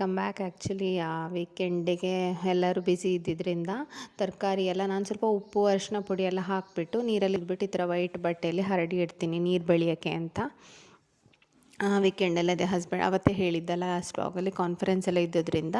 Welcome back actually ಆ ವೀಕೆಂಡಿಗೆ ಎಲ್ಲರೂ busy ಇದ್ದಿದ್ದರಿಂದ ತರಕಾರಿ ಎಲ್ಲ ನಾನು ಸ್ವಲ್ಪ ಉಪ್ಪು, ಅರಿಶಿನ ಪುಡಿ ಎಲ್ಲ ಹಾಕಿಬಿಟ್ಟು ನೀರಲ್ಲಿ ಇದ್ಬಿಟ್ಟು ಈ ಥರ ವೈಟ್ ಬಟ್ಟೆಯಲ್ಲಿ ಹರಡಿ ಇಡ್ತೀನಿ ನೀರು ಬೆಳೆಯೋಕ್ಕೆ ಅಂತ. ವೀಕೆಂಡಲ್ಲಿ ಅದೇ ಹಸ್ಬೆಂಡ್ ಅವತ್ತೇ ಹೇಳಿದ್ದಲ್ಲ ಲಾಸ್ಟ್ ವ್ಲಾಗಲ್ಲಿ ಕಾನ್ಫರೆನ್ಸ್ ಎಲ್ಲ ಇದ್ದದ್ರಿಂದ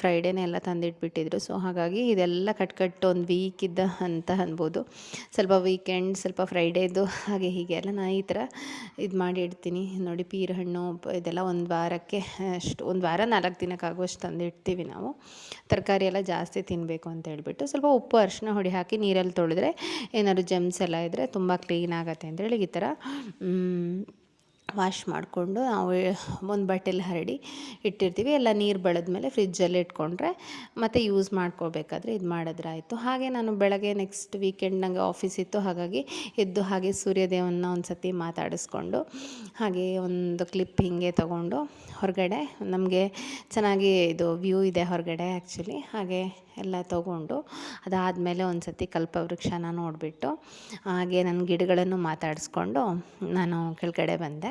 ಫ್ರೈಡೇನೇ ಎಲ್ಲ ತಂದಿಟ್ಬಿಟ್ಟಿದ್ರು. ಸೊ ಹಾಗಾಗಿ ಇದೆಲ್ಲ ಕಟ್ ಕಟ್ ಒಂದು ವೀಕ್ ಇದ್ದ ಅಂತ ಅನ್ಬೋದು. ಸ್ವಲ್ಪ ವೀಕೆಂಡ್ ಸ್ವಲ್ಪ ಫ್ರೈಡೇದು ಹಾಗೆ ಹೀಗೆ ಎಲ್ಲ ನಾನು ಈ ಥರ ಇದು ಮಾಡಿ ಇಡ್ತೀನಿ ನೋಡಿ ಪೀರ್ ಹಣ್ಣು ಇದೆಲ್ಲ ಒಂದು ವಾರಕ್ಕೆ ಅಷ್ಟು, ಒಂದು ವಾರ ನಾಲ್ಕು ದಿನಕ್ಕಾಗುವಷ್ಟು ತಂದಿಡ್ತೀವಿ ನಾವು. ತರಕಾರಿ ಎಲ್ಲ ಜಾಸ್ತಿ ತಿನ್ನಬೇಕು ಅಂತ ಹೇಳ್ಬಿಟ್ಟು ಸ್ವಲ್ಪ ಉಪ್ಪು ಅರಿಶಿನ ಹೊಡಿ ಹಾಕಿ ನೀರಲ್ಲಿ ತೊಳೆದ್ರೆ ಏನಾದ್ರು ಜಮ್ಸ್ ಎಲ್ಲ ಇದ್ದರೆ ತುಂಬ ಕ್ಲೀನ್ ಆಗುತ್ತೆ ಅಂತೇಳಿ ಈ ಥರ ವಾಶ್ ಮಾಡಿಕೊಂಡು ನಾವು ಒಂದು ಬಟ್ಟೆಲಿ ಹರಡಿ ಇಟ್ಟಿರ್ತೀವಿ. ಎಲ್ಲ ನೀರು ಬೆಳೆದ್ಮೇಲೆ ಫ್ರಿಜ್ಜಲ್ಲಿ ಇಟ್ಕೊಂಡ್ರೆ ಮತ್ತೆ ಯೂಸ್ ಮಾಡ್ಕೋಬೇಕಾದ್ರೆ ಇದು ಮಾಡಿದ್ರಾಯಿತು. ಹಾಗೆ ನಾನು ಬೆಳಗ್ಗೆ ನೆಕ್ಸ್ಟ್ ವೀಕೆಂಡ್ ನನಗೆ ಆಫೀಸ್ ಇತ್ತು. ಹಾಗಾಗಿ ಎದ್ದು ಹಾಗೆ ಸೂರ್ಯದೇವನ್ನ ಒಂದು ಸತಿ ಮಾತಾಡಿಸ್ಕೊಂಡು ಹಾಗೆ ಒಂದು ಕ್ಲಿಪ್ ಹಿಂಗೆ ತಗೊಂಡು ಹೊರಗಡೆ ನಮಗೆ ಚೆನ್ನಾಗಿ ಇದು ವ್ಯೂ ಇದೆ ಹೊರಗಡೆ ಆ್ಯಕ್ಚುಲಿ ಹಾಗೆ ಎಲ್ಲ ತಗೊಂಡು ಅದಾದಮೇಲೆ ಒಂದು ಸತಿ ಕಲ್ಪವೃಕ್ಷನ ನೋಡಿಬಿಟ್ಟು ಹಾಗೆ ನನ್ನ ಗಿಡಗಳನ್ನು ಮಾತಾಡಿಸ್ಕೊಂಡು ನಾನು ಕೆಳಗಡೆ ಬಂದೆ.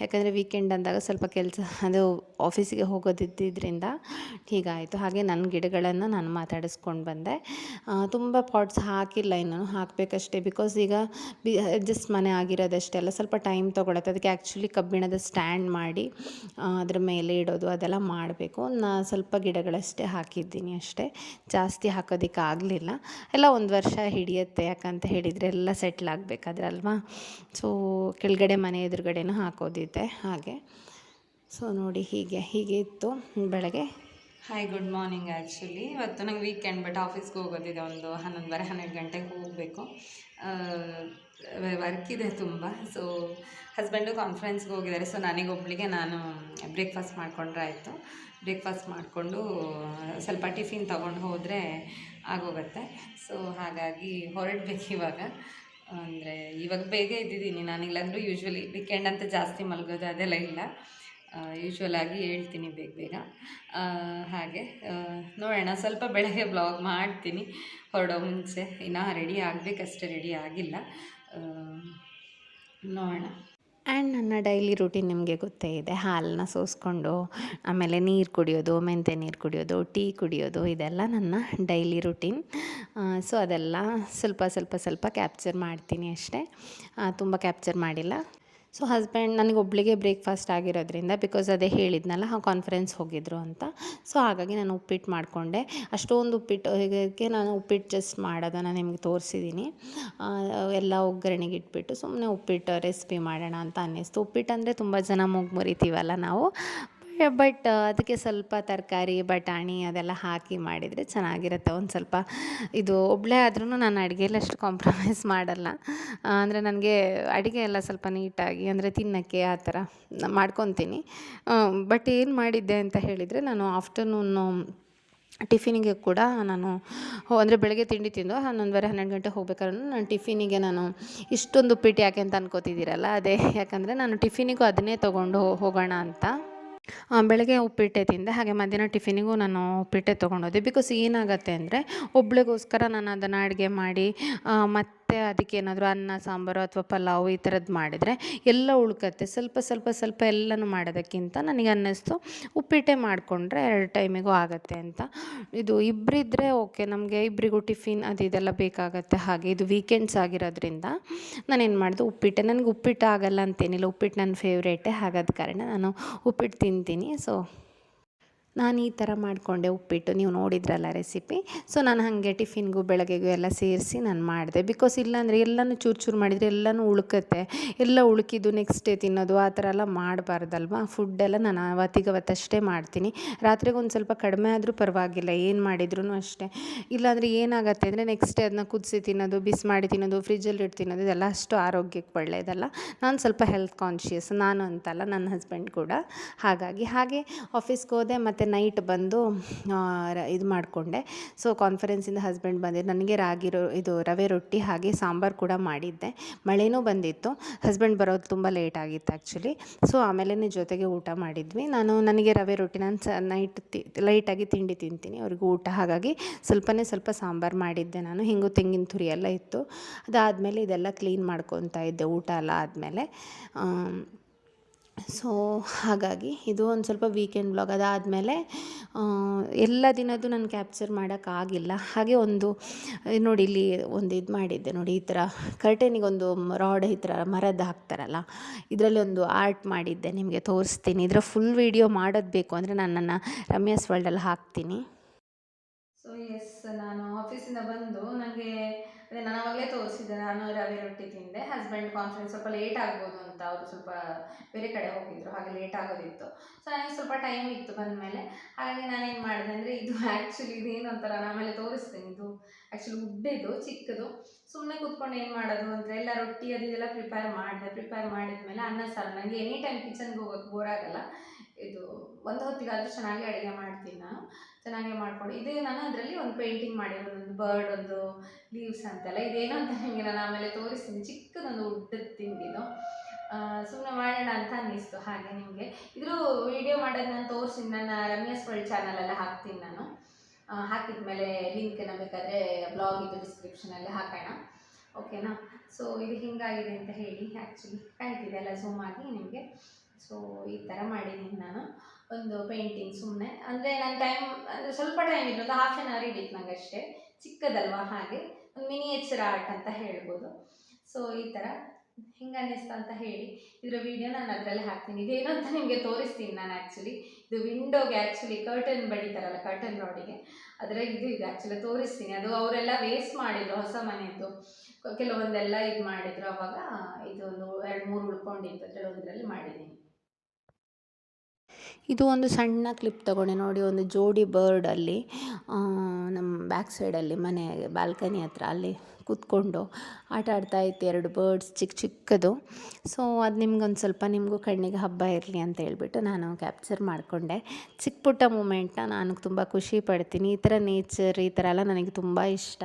ಯಾಕಂದರೆ ವೀಕೆಂಡ್ ಅಂದಾಗ ಸ್ವಲ್ಪ ಕೆಲಸ, ಅದು ಆಫೀಸಿಗೆ ಹೋಗೋದಿದ್ದರಿಂದ ಹೀಗಾಯಿತು ಹಾಗೆ ನನ್ನ ಗಿಡಗಳನ್ನು ನಾನು ಮಾತಾಡಿಸ್ಕೊಂಡು ಬಂದೆ. ತುಂಬ ಪಾಟ್ಸ್ ಹಾಕಿಲ್ಲ ಇನ್ನೂ ಹಾಕಬೇಕಷ್ಟೇ. ಬಿಕಾಸ್ ಈಗ ಬಿ ಜಸ್ಟ್ ಮನೆ ಆಗಿರೋದಷ್ಟೇ ಅಲ್ಲ, ಸ್ವಲ್ಪ ಟೈಮ್ ತೊಗೊಳತ್ತೆ. ಅದಕ್ಕೆ ಆ್ಯಕ್ಚುಲಿ ಕಬ್ಬಿಣದ ಸ್ಟ್ಯಾಂಡ್ ಮಾಡಿ ಅದ್ರ ಮೇಲೆ ಇಡೋದು, ಅದೆಲ್ಲ ಮಾಡಬೇಕು. ನಾ ಸ್ವಲ್ಪ ಗಿಡಗಳಷ್ಟೇ ಹಾಕಿದ್ದೀನಿ ಅಷ್ಟೇ. ಜಾಸ್ತಿ ಹಾಕೋದಕ್ಕೆ ಆಗಲಿಲ್ಲ. ಎಲ್ಲ ಒಂದು ವರ್ಷ ಹಿಡಿಯುತ್ತೆ ಯಾಕಂತ ಹೇಳಿದರೆ ಎಲ್ಲ ಸೆಟ್ಲ್ ಆಗಬೇಕಾದ್ರೆ ಅಲ್ವಾ? ಸೊ ಕೆಳಗಡೆ ಮನೆ ಎದುರುಗಡೆನೂ ಹಾಕೋದಿದೆ ಹಾಗೆ. ಸೊ ನೋಡಿ ಹೀಗೆ ಹೀಗೆ ಇತ್ತು ಬೆಳಗ್ಗೆ. ಹಾಯ್ ಗುಡ್ ಮಾರ್ನಿಂಗ್ ಆ್ಯಕ್ಚುಲಿ ಇವತ್ತು ನಂಗೆ ವೀಕೆಂಡ್ ಬಟ್ ಆಫೀಸ್ಗೆ ಹೋಗೋದಿದೆ ಒಂದು ಹನ್ನೊಂದುವರೆ, ಹನ್ನೆರಡು ಗಂಟೆಗೆ ಹೋಗಬೇಕು. ವರ್ಕ್ ಇದೆ ತುಂಬ. ಸೊ ಹಸ್ಬೆಂಡು ಕಾನ್ಫರೆನ್ಸ್ಗೆ ಹೋಗಿದ್ದಾರೆ. ಸೊ ನನಗೊಬ್ಳಿಗೆ ನಾನು ಬ್ರೇಕ್ಫಾಸ್ಟ್ ಮಾಡ್ಕೊಂಡ್ರೆ ಆಯಿತು. ಬ್ರೇಕ್ಫಾಸ್ಟ್ ಮಾಡಿಕೊಂಡು, ಸ್ವಲ್ಪ ಟಿಫಿನ್ ತೊಗೊಂಡು ಹೋದರೆ ಆಗೋಗುತ್ತೆ. ಸೊ ಹಾಗಾಗಿ ಹೊರಡ್ಬೇಕು ಇವಾಗ. ಅಂದರೆ ಇವಾಗ ಬೇಗ ಇದ್ದಿದ್ದೀನಿ. ನಾನು ಇಲ್ಲಾಂದರೂ ಯೂಶ್ವಲಿ ವೀಕೆಂಡ್ ಅಂತ ಜಾಸ್ತಿ ಮಲಗೋದು ಅದೆಲ್ಲ ಇಲ್ಲ. ಯೂಶ್ವಲ್ ಆಗಿ ಹೇಳ್ತೀನಿ ಬೇಗ ಬೇಗ. ಹಾಗೆ ನೋಡೋಣ. ಸ್ವಲ್ಪ ಬೆಳಗ್ಗೆ ಬ್ಲಾಗ್ ಮಾಡ್ತೀನಿ. ಹೊರಡೋ ಮುಂಚೆ. ಇನ್ನೂ ರೆಡಿ ಆಗಬೇಕಷ್ಟೇ ರೆಡಿ ಆಗಿಲ್ಲ. ನೋಡೋಣ. ಆ್ಯಂಡ್ ನನ್ನ ಡೈಲಿ ರೂಟೀನ್ ನಿಮಗೆ ಗೊತ್ತೇ ಇದೆ. ಹಾಲನ್ನ ಸೋಸ್ಕೊಂಡು, ಆಮೇಲೆ ನೀರು ಕುಡಿಯೋದು ಮೆಂತೆ ನೀರು ಕುಡಿಯೋದು, ಟೀ ಕುಡಿಯೋದು, ಇದೆಲ್ಲ ನನ್ನ ಡೈಲಿ ರೂಟೀನ್. ಸೊ ಅದೆಲ್ಲ ಸ್ವಲ್ಪ ಸ್ವಲ್ಪ ಸ್ವಲ್ಪ ಕ್ಯಾಪ್ಚರ್ ಮಾಡ್ತೀನಿ ಅಷ್ಟೇ. ತುಂಬ ಕ್ಯಾಪ್ಚರ್ ಮಾಡಿಲ್ಲ. ಸೊ ಹಸ್ಬೆಂಡ್ ನನಗೆ ಒಬ್ಳಿಗೆ ಬ್ರೇಕ್ಫಾಸ್ಟ್ ಆಗಿರೋದ್ರಿಂದ ಬಿಕಾಸ್ ಅದೇ ಹೇಳಿದ್ನಲ್ಲ ಕಾನ್ಫರೆನ್ಸ್ ಹೋಗಿದ್ರು ಅಂತ. ಸೊ ಹಾಗಾಗಿ ನಾನು ಉಪ್ಪಿಟ್ಟು ಮಾಡಿಕೊಂಡೆ. ಅಷ್ಟೊಂದು ಉಪ್ಪಿಟ್ಟು ನಾನು ಉಪ್ಪಿಟ್ಟು ಜಸ್ಟ್ ಮಾಡೋದನ್ನು ನಿಮಗೆ ತೋರಿಸಿದ್ದೀನಿ ಎಲ್ಲ ಒಗ್ಗರಣೆಗೆ ಇಟ್ಬಿಟ್ಟು ಸುಮ್ಮನೆ ಉಪ್ಪಿಟ್ಟು ರೆಸಿಪಿ ಮಾಡೋಣ ಅಂತ ಅನ್ನಿಸ್ತು. ಉಪ್ಪಿಟ್ಟು ಅಂದರೆ ತುಂಬ ಜನ ಮೂಗು ಮುರಿತೀವಲ್ಲ ನಾವು. ಬಟ್ ಅದಕ್ಕೆ ಸ್ವಲ್ಪ ತರಕಾರಿ, ಬಟಾಣಿ ಅದೆಲ್ಲ ಹಾಕಿ ಮಾಡಿದರೆ ಚೆನ್ನಾಗಿರುತ್ತೆ. ಒಂದು ಸ್ವಲ್ಪ ಇದು ಒಬ್ಬಳೇ ಆದ್ರೂ ನಾನು ಅಡುಗೆಯಲ್ಲಿ ಅಷ್ಟು ಕಾಂಪ್ರಮೈಸ್ ಮಾಡಲ್ಲ. ಅಂದರೆ ನನಗೆ ಅಡುಗೆ ಎಲ್ಲ ಸ್ವಲ್ಪ ನೀಟಾಗಿ ಅಂದರೆ ತಿನ್ನೋಕ್ಕೆ ಆ ಥರ ಮಾಡ್ಕೊತೀನಿ. ಬಟ್ ಏನು ಮಾಡಿದ್ದೆ ಅಂತ ಹೇಳಿದರೆ ನಾನು ಆಫ್ಟರ್ನೂನು ಟಿಫಿನಿಗೆ ಕೂಡ ನಾನು ಅಂದರೆ ಬೆಳಗ್ಗೆ ತಿಂಡಿ ತಿಂದು ಹನ್ನೊಂದುವರೆ, ಹನ್ನೆರಡು ಗಂಟೆ ಹೋಗ್ಬೇಕಾದ್ರೂ ನಾನು ಟಿಫಿನಿಗೆ ನಾನು ಇಷ್ಟೊಂದು ಉಪ್ಪಿಟ್ಟು ಯಾಕೆ ಅಂತ ಅನ್ಕೋತಿದ್ದೀರಲ್ಲ, ಅದೇ ಯಾಕಂದರೆ ನಾನು ಟಿಫಿನಿಗೂ ಅದನ್ನೇ ತೊಗೊಂಡು ಹೋಗೋಣ ಅಂತ. ಬೆಳಗ್ಗೆ ಉಪ್ಪಿಟ್ಟೆ ತಿಂದೆ. ಹಾಗೆ ಮಧ್ಯಾಹ್ನ ಟಿಫಿನಿಗೂ ನಾನು ಉಪ್ಪಿಟ್ಟೆ ತೊಗೊಂಡೋದೆ. ಬಿಕಾಸ್ ಏನಾಗುತ್ತೆ ಅಂದರೆ ಒಬ್ಳಿಗೋಸ್ಕರ ನಾನು ಅದನ್ನು ಅಡುಗೆ ಮಾಡಿ ಆ, ಮತ್ತೆ ಅದಕ್ಕೆ ಏನಾದರೂ ಅನ್ನ, ಸಾಂಬಾರು ಅಥವಾ ಪಲಾವು ಈ ಥರದ್ದು ಮಾಡಿದರೆ ಎಲ್ಲ ಉಳ್ಕತ್ತೆ. ಸ್ವಲ್ಪ ಸ್ವಲ್ಪ ಸ್ವಲ್ಪ ಎಲ್ಲನೂ ಮಾಡೋದಕ್ಕಿಂತ ನನಗೆ ಅನ್ನಿಸ್ತು. ಉಪ್ಪಿಟ್ಟೆ ಮಾಡಿಕೊಂಡ್ರೆ ಎರಡು ಟೈಮಿಗೂ ಆಗುತ್ತೆ ಅಂತ. ಇದು ಇಬ್ಬರಿದ್ದರೆ ಓಕೆ, ನಮಗೆ ಇಬ್ಬರಿಗೂ ಟಿಫಿನ್ ಅದು ಇದೆಲ್ಲ ಬೇಕಾಗತ್ತೆ ಹಾಗೆ. ಇದು ವೀಕೆಂಡ್ಸ್ ಆಗಿರೋದ್ರಿಂದ ನಾನೇನು ಮಾಡಿದೆ, ಉಪ್ಪಿಟ್ಟೆ. ನನಗೆ ಉಪ್ಪಿಟ್ಟು ಆಗಲ್ಲ ಅಂತೇನಿಲ್ಲ. ಉಪ್ಪಿಟ್ಟು ನನ್ನ ಫೇವ್ರೇಟೇ ಹಾಗಾದ ಕಾರಣ ನಾನು ಉಪ್ಪಿಟ್ಟು ತಿಂತೀನಿ. ಸೊ ನಾನು ಈ ಥರ ಮಾಡಿಕೊಂಡೆ ಉಪ್ಪಿಟ್ಟು, ನೀವು ನೋಡಿದ್ರಲ್ಲ ರೆಸಿಪಿ ಸೊ ನಾನು ಹಾಗೆ ಟಿಫಿನ್ಗೂ ಬೆಳಗ್ಗೆಗೂ ಎಲ್ಲ ಸೇರಿಸಿ ನಾನು ಮಾಡಿದೆ. ಬಿಕಾಸ್ ಇಲ್ಲಾಂದರೆ ಎಲ್ಲನೂ ಚೂರು ಚೂರು ಮಾಡಿದರೆ ಎಲ್ಲನೂ ಉಳುಕತ್ತೆ. ಎಲ್ಲ ಉಳುಕಿದ್ದು ನೆಕ್ಸ್ಟ್ ಡೇ ತಿನ್ನೋದು, ಆ ಥರ ಎಲ್ಲ ಮಾಡಬಾರ್ದಲ್ವಾ? ಫುಡ್ಡೆಲ್ಲ ನಾನು ಅವತ್ತಿಗವತ್ತಷ್ಟೇ ಮಾಡ್ತೀನಿ. ರಾತ್ರಿಗೆ ಒಂದು ಸ್ವಲ್ಪ ಕಡಿಮೆ ಆದರೂ ಪರವಾಗಿಲ್ಲ, ಏನು ಮಾಡಿದ್ರೂ ಅಷ್ಟೇ. ಇಲ್ಲಾಂದರೆ ಏನಾಗುತ್ತೆ ಅಂದರೆ ನೆಕ್ಸ್ಟ್ ಡೇ ಅದನ್ನ ಕುದಿಸಿ ತಿನ್ನೋದು, ಬಿಸಿ ಮಾಡಿ ತಿನ್ನೋದು ಫ್ರಿಜ್ಜಲ್ಲಿ ಇಟ್ಟು ತಿನ್ನೋದು, ಇದೆಲ್ಲ ಅಷ್ಟು ಆರೋಗ್ಯಕ್ಕೆ ಒಳ್ಳೆಯದಲ್ಲ ನಾನು ಸ್ವಲ್ಪ ಹೆಲ್ತ್ ಕಾನ್ಷಿಯಸ್ ನಾನು ಅಂತಲ್ಲ, ನನ್ನ ಹಸ್ಬೆಂಡ್ ಕೂಡ. ಹಾಗಾಗಿ ಹಾಗೆ ಆಫೀಸ್ಗೆ ಹೋದೆ, ಮತ್ತು ನೈಟ್ ಬಂದು ಇದು ಮಾಡಿಕೊಂಡೆ. ಸೊ ಕಾನ್ಫರೆನ್ಸಿಂದ ಹಸ್ಬೆಂಡ್ ಬಂದಿದ್ದು ನನಗೆ ರಾಗಿ ರೊ, ಇದು ರವೆ ರೊಟ್ಟಿ ಹಾಗೆ ಸಾಂಬಾರು ಕೂಡ ಮಾಡಿದ್ದೆ. ಮಳೆನೂ ಬಂದಿತ್ತು. ಹಸ್ಬೆಂಡ್ ಬರೋದು ತುಂಬ ಲೇಟ್ ಆಗಿತ್ತು ಆ್ಯಕ್ಚುಲಿ ಸೊ ಆಮೇಲೆ ಜೊತೆಗೆ ಊಟ ಮಾಡಿದ್ವಿ. ನಾನು ನನಗೆ ರವೆ ರೊಟ್ಟಿ, ನಾನು ಸ ನೈಟ್ ತಿ ಲೈಟಾಗಿ ತಿಂಡಿ ತಿಂತೀನಿ. ಅವ್ರಿಗೂ ಊಟ ಹಾಗಾಗಿ ಸ್ವಲ್ಪನೇ ಸ್ವಲ್ಪ ಸಾಂಬಾರು ಮಾಡಿದ್ದೆ ನಾನು. ಹಿಂಗೂ ತೆಂಗಿನ ತುರಿ ಎಲ್ಲ ಇತ್ತು. ಅದಾದಮೇಲೆ ಇದೆಲ್ಲ ಕ್ಲೀನ್ ಮಾಡ್ಕೊತಾ ಇದ್ದೆ ಊಟ ಎಲ್ಲ ಆದಮೇಲೆ. ಸೊ ಹಾಗಾಗಿ ಇದು ಒಂದು ಸ್ವಲ್ಪ ವೀಕೆಂಡ್ ಬ್ಲಾಗ್ ಅದಾದಮೇಲೆ ಎಲ್ಲ ದಿನದ್ದು ನಾನು ಕ್ಯಾಪ್ಚರ್ ಮಾಡೋಕ್ಕಾಗಿಲ್ಲ ಹಾಗೆ ಒಂದು ನೋಡಿ ಇಲ್ಲಿ ಒಂದು ಇದು ಮಾಡಿದ್ದೆ ನೋಡಿ, ಈ ಥರ ಕರ್ಟನಿಗೊಂದು ರಾಡ್ ಈ ಥರ ಮರದ್ದು ಹಾಕ್ತಾರಲ್ಲ, ಇದರಲ್ಲಿ ಒಂದು ಆರ್ಟ್ ಮಾಡಿದ್ದೆ ನಿಮಗೆ ತೋರಿಸ್ತೀನಿ. ಇದರ ಫುಲ್ ವೀಡಿಯೋ ಮಾಡೋದು ಬೇಕು ಅಂದರೆ ನಾನು ನನ್ನ ರಮ್ಯಾಸ್ ವರ್ಲ್ಡಲ್ಲಿ ಹಾಕ್ತೀನಿ. ಸೊ ಎಸ್ ನಾನು ಆಫೀಸಿಂದ ಬಂದು ನನಗೆ ಅದೇ ನಾನು ಅವಾಗಲೇ ತೋರಿಸಿದ್ದೆ, ನಾನು ರವೆ ರೊಟ್ಟಿ ತಿಂದೆ ಹಸ್ಬೆಂಡ್ ಕಾನ್ಫರೆನ್ಸ್ ಸ್ವಲ್ಪ ಲೇಟ್ ಆಗ್ಬೋದು ಅಂತ ಅವರು ಸ್ವಲ್ಪ ಬೇರೆ ಕಡೆ ಹೋಗಿದ್ರು, ಹಾಗೆ ಲೇಟ್ ಆಗೋದಿತ್ತು. ಸೊ ನನಗೆ ಸ್ವಲ್ಪ ಟೈಮ್ ಇತ್ತು ಬಂದಮೇಲೆ. ಹಾಗಾಗಿ ನಾನೇನು ಮಾಡಿದೆ ಅಂದರೆ ಇದು ಆ್ಯಕ್ಚುಲಿ ಇದೇನು ಒಂಥರ ಆಮೇಲೆ ತೋರಿಸ್ತೀನಿ. ಇದು ಆ್ಯಕ್ಚುಲಿ ಉಬ್ಬಿದು ಚಿಕ್ಕದು. ಸುಮ್ಮನೆ ಕೂತ್ಕೊಂಡು ಏನು ಮಾಡೋದು ಅಂದರೆ ಎಲ್ಲ ರೊಟ್ಟಿ ಅದು ಪ್ರಿಪೇರ್ ಮಾಡಿದೆ ಪ್ರಿಪೇರ್ ಮಾಡಿದ್ಮೇಲೆ ಅನ್ನ, ಸಾರು. ನನಗೆ ಎನಿ ಟೈಮ್ ಕಿಚನ್ಗೆ ಹೋಗೋಕ್ಕೆ ಬೋರ್ ಆಗಲ್ಲ. ಇದು ಒಂದು ಹೊತ್ತಿಗಾದರೂ ಚೆನ್ನಾಗಿ ಅಡುಗೆ ಮಾಡ್ತೀನಿ ನಾನು. ಚೆನ್ನಾಗಿ ಮಾಡ್ಕೊಂಡು ಇದು ನಾನು ಅದರಲ್ಲಿ ಒಂದು ಪೇಂಟಿಂಗ್ ಮಾಡಿರೋದು, ಒಂದು ಬರ್ಡ್ ಒಂದು ಲೀವ್ಸ್ ಅಂತೆಲ್ಲ ಇದೇನೋ ಅಂತ ಹೇಗೆ ನಾನು ಆಮೇಲೆ ತೋರಿಸ್ತೀನಿ, ಚಿಕ್ಕದೊಂದು ಉದ್ದದ ತಿಂಡಿದು. ಸುಮ್ಮನೆ ಮಾಡೋಣ ಅಂತ ಅನ್ನಿಸ್ತು ಹಾಗೆ ನಿಮಗೆ. ಇದ್ರ ವಿಡಿಯೋ ಮಾಡೋದು ನಾನು ತೋರಿಸ್ತೀನಿ. ನನ್ನ ರಮ್ಯಾಸ್ ವರ್ಲ್ಡ್ ಚಾನಲಲ್ಲಿ ಹಾಕ್ತೀನಿ ನಾನು. ಹಾಕಿದ ಮೇಲೆ ಲಿಂಕನ್ನು ಬೇಕಾದರೆ ಡಿಸ್ಕ್ರಿಪ್ಷನ್ ಡಿಸ್ಕ್ರಿಪ್ಷನಲ್ಲಿ ಹಾಕೋಣ. ಓಕೆನಾ ಸೊ ಇದು ಹಿಂಗಾಗಿದೆ ಅಂತ ಹೇಳಿ ಆ್ಯಕ್ಚುಲಿ ಕಾಣ್ತಿದೆ ಎಲ್ಲ ಝೂಮ್ ಆಗಿ ನಿಮಗೆ. ಸೊ ಈ ಥರ ಮಾಡಿದ್ದೀನಿ ನಾನು. ಒಂದು ಪೇಂಟಿಂಗ್ ಸುಮ್ಮನೆ ಅಂದರೆ ನನ್ನ ಟೈಮ್ ಅಂದರೆ ಸ್ವಲ್ಪ ಟೈಮ್ ಒಂದು ಹಾಫ್ ಆನ್ ಅವರ್ ಹಿಡಿತು ನಂಗೆ ಅಷ್ಟೇ ಚಿಕ್ಕದಲ್ವಾ ಹಾಗೆ. ಒಂದು ಮಿನಿಯೇಚರ್ ಆರ್ಟ್ ಅಂತ ಹೇಳ್ಬೋದು. ಸೊ ಈ ಥರ ಹಿಂಗೆ ಅನ್ನಿಸ್ತು ಅಂತ ಹೇಳಿ. ಇದರ ವಿಡಿಯೋ ನಾನು ಅದರಲ್ಲಿ ಹಾಕ್ತೀನಿ. ಇದೇನು ಅಂತ ನಿಮಗೆ ತೋರಿಸ್ತೀನಿ ನಾನು ಆ್ಯಕ್ಚುಲಿ ಇದು ವಿಂಡೋಗೆ ಆ್ಯಕ್ಚುಲಿ ಕರ್ಟನ್ ಬಡಿತಾರಲ್ಲ ಕರ್ಟನ್ ರಾಡಿಗೆ ಅದರ ಇದು ಇದೆ ಆ್ಯಕ್ಚುಲಿ ತೋರಿಸ್ತೀನಿ. ಅದು ಅವರೆಲ್ಲ ವೇಸ್ಟ್ ಮಾಡಿದ್ರು ಹೊಸ ಮನೆಯದ್ದು. ಕೆಲವೊಂದೆಲ್ಲ ಇದು ಮಾಡಿದ್ರು ಅವಾಗ. ಇದೊಂದು ಎರಡು ಮೂರು ಉಳ್ಕೊಂಡಿತ್ತು ಅದರಲ್ಲಿ ಒಂದರಲ್ಲಿ ಮಾಡಿದ್ದೀನಿ ಇದು ಒಂದು ಸಣ್ಣ ಕ್ಲಿಪ್ ತಗೊಂಡೆ, ನೋಡಿ, ಒಂದು ಜೋಡಿ ಬರ್ಡಲ್ಲಿ ನಮ್ಮ ಬ್ಯಾಕ್ ಸೈಡಲ್ಲಿ ಮನೆ ಬಾಲ್ಕನಿ ಹತ್ರ ಅಲ್ಲಿ ಕೂತ್ಕೊಂಡು ಆಟ ಆಡ್ತಾ ಇತ್ತು ಎರಡು ಬರ್ಡ್ಸ್ ಚಿಕ್ಕ ಚಿಕ್ಕದು. ಸೊ ಅದು ನಿಮ್ಗೊಂದು ಸ್ವಲ್ಪ ನಿಮಗೂ ಕಣ್ಣಿಗೆ ಹಬ್ಬ ಇರಲಿ ಅಂತ ಹೇಳ್ಬಿಟ್ಟು ನಾನು ಕ್ಯಾಪ್ಚರ್ ಮಾಡಿಕೊಂಡೆ. ಚಿಕ್ಕ ಪುಟ್ಟ ಮೂಮೆಂಟ್ನ ನಾನು ತುಂಬ ಖುಷಿ ಪಡ್ತೀನಿ. ಈ ಥರ ನೇಚರ್ ಈ ಥರ ಎಲ್ಲ ನನಗೆ ತುಂಬ ಇಷ್ಟ.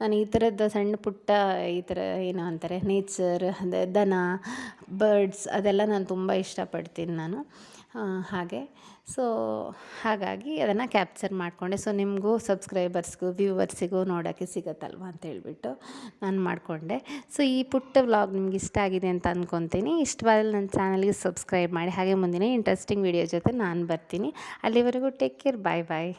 ನಾನು ಈ ಥರದ ಸಣ್ಣ ಪುಟ್ಟ ಈ ಥರ ಏನು ಅಂತಾರೆ ನೇಚರ್ ಅದೇ ದನ ಬರ್ಡ್ಸ್ ಅದೆಲ್ಲ ನಾನು ತುಂಬ ಇಷ್ಟಪಡ್ತೀನಿ ನಾನು. ಹಾಗೆ. ಸೊ ಹಾಗಾಗಿ ಅದನ್ನು ಕ್ಯಾಪ್ಚರ್ ಮಾಡಿಕೊಂಡೆ. ಸೊ ನಿಮಗೂ ಸಬ್ಸ್ಕ್ರೈಬರ್ಸ್ಗೂ ವ್ಯೂವರ್ಸಿಗೂ ನೋಡೋಕ್ಕೆ ಸಿಗುತ್ತಲ್ವ ಅಂತ ಹೇಳಿಬಿಟ್ಟು ನಾನು ಮಾಡಿಕೊಂಡೆ. ಸೊ ಈ ಪುಟ್ಟ ವ್ಲಾಗ್ ನಿಮ್ಗೆ ಇಷ್ಟ ಆಗಿದೆ ಅಂತ ಅಂದ್ಕೊತೀನಿ ಇಷ್ಟವಾದಲ್ಲಿ ನನ್ನ ಚಾನಲ್ಗೆ ಸಬ್ಸ್ಕ್ರೈಬ್ ಮಾಡಿ. ಹಾಗೆ ಮುಂದಿನ ಇಂಟ್ರೆಸ್ಟಿಂಗ್ ವಿಡಿಯೋ ಜೊತೆ ನಾನು ಬರ್ತೀನಿ. ಅಲ್ಲಿವರೆಗೂ ಟೇಕ್ ಕೇರ್ ಬಾಯ್ ಬಾಯ್